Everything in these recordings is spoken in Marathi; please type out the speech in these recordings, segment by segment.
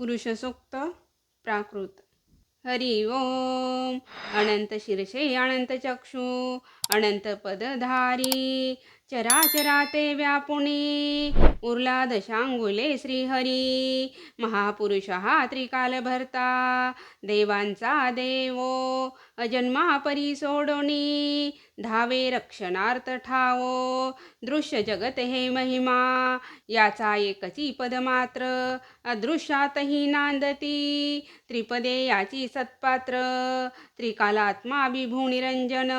पुरुषसूक्त प्राकृत. हरि ओम. अनंत शिरशे अनंत चक्षु अनंत पदधारी चराचरा ते व्यापुणे उरला दशांगुले श्रीहरी. महापुरुष हा त्रिकाल भरता. देवांचा देवो अजन्मा परी सोडोनी. धावे रक्षणार्थ ठावो दृश्य जगत हे महिमा. याचा एकची पद मात्र अदृश्यातही नांदती. त्रिपदे याची सत्पात्र त्रिकालात्मा विभू निरंजन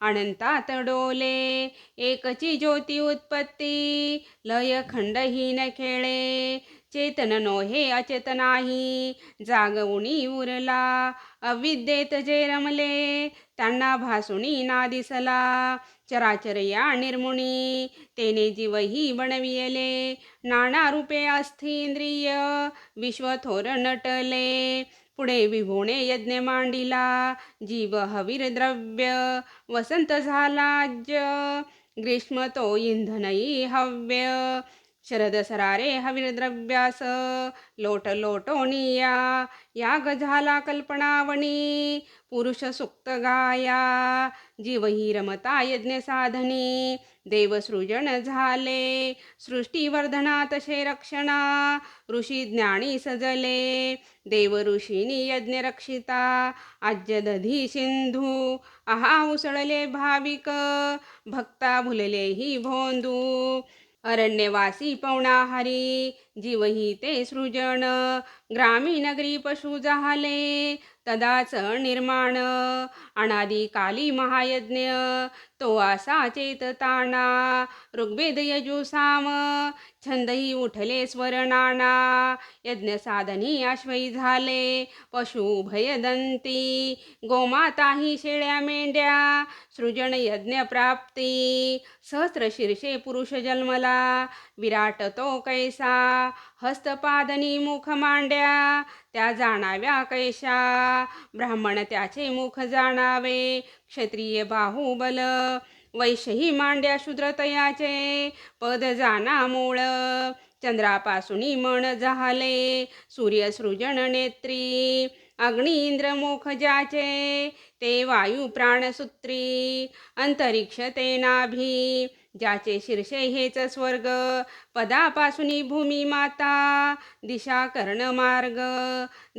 अनंतात डोले. एक ची ज्योती उत्पत्ती लय खंडहीन खेळे चेतन नो हे अचेतनाही जागवणी उरला अविद्येत जे रमले त्यांना भासुणी ना दिसला चराचर या निर्मुनी तेने जीवही बनविले नाना रूपे अस्थिंद्रिय विश्वथोर नटले पुढे विभुणे यज्ञ मांडिला जीव हवीर द्रव्य वसंत झाला ग्रीष्मतो इन्धनैः हव्य शरद सरारे हवीर द्रव्यास लोट लोटोनिया याग झाला कल्पनावणी पुरुष सुक्त गाया जीवही रमता यज्ञ साधनी देवसृजन झाले सृष्टीवर्धनात शे रक्षणा ऋषी ज्ञानी सजले देव ऋषीनी यज्ञ रक्षिता आज्य दधी सिंधू आहा उसळले भाविक भक्ता भुलले ही भोंदू अरण्यवासी पवनाहारी जीवही ते सृजन ग्रामीणगरी पशु झाले तदाच निर्माण। अनादि काली महायज्ञ तो असा चेतताना। ऋग्वेद यजुसाम छंदही उठले स्वरणाना यज्ञ साधनी आश्वयी झाले पशु भयदंती गोमाताही शेळ्या मेंढ्या सृजन यज्ञ प्राप्ती। सहस्र शीर्षे पुरुष जन्मला विराट तो कैसा। हस्तपादनी मुख मांड्या त्या जाणाव्या कैशा. ब्राह्मण त्याचे मुख जाणावे क्षत्रिय बाहुबल वैशही मांड्या शूद्रतयाचे पद जाना मूळ. चंद्रापासून मन झाले सूर्य सृजन नेत्री. अग्नी इंद्र ज्याचे ते वायू प्राणसूत्री अंतरिक्ष ते नाभी ज्याचे शीर्षे हेच स्वर्ग. पदापासून भूमी माता दिशा कर्ण मार्ग.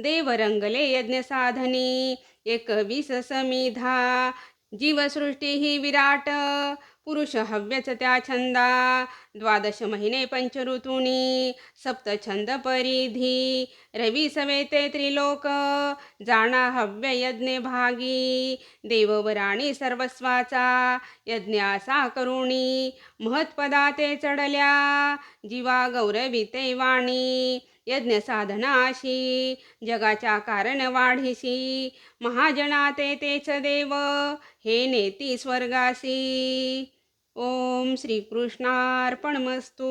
देवरंगले यज्ञ साधनी एकवीस समिधा. जीवसृष्टी ही विराट। पुरुष हव्यच त्या छंदा। द्वादश महिने पंचऋतूनी। सप्तछंद परिधी। रवी सवेते त्रिलोक। जाणा हव्य यज्ञ भागी। देववराणी सर्वस्वाचा। यज्ञासा करुणी। महत्पदा ते चढल्या। जीवा गौरविते वाणी। यज्ञ साधनाशी जगाच्या कारण वाढीशी महाजना ते तेच देव हे नेती स्वर्गासी ओम श्रीकृष्णार्पणमस्तू.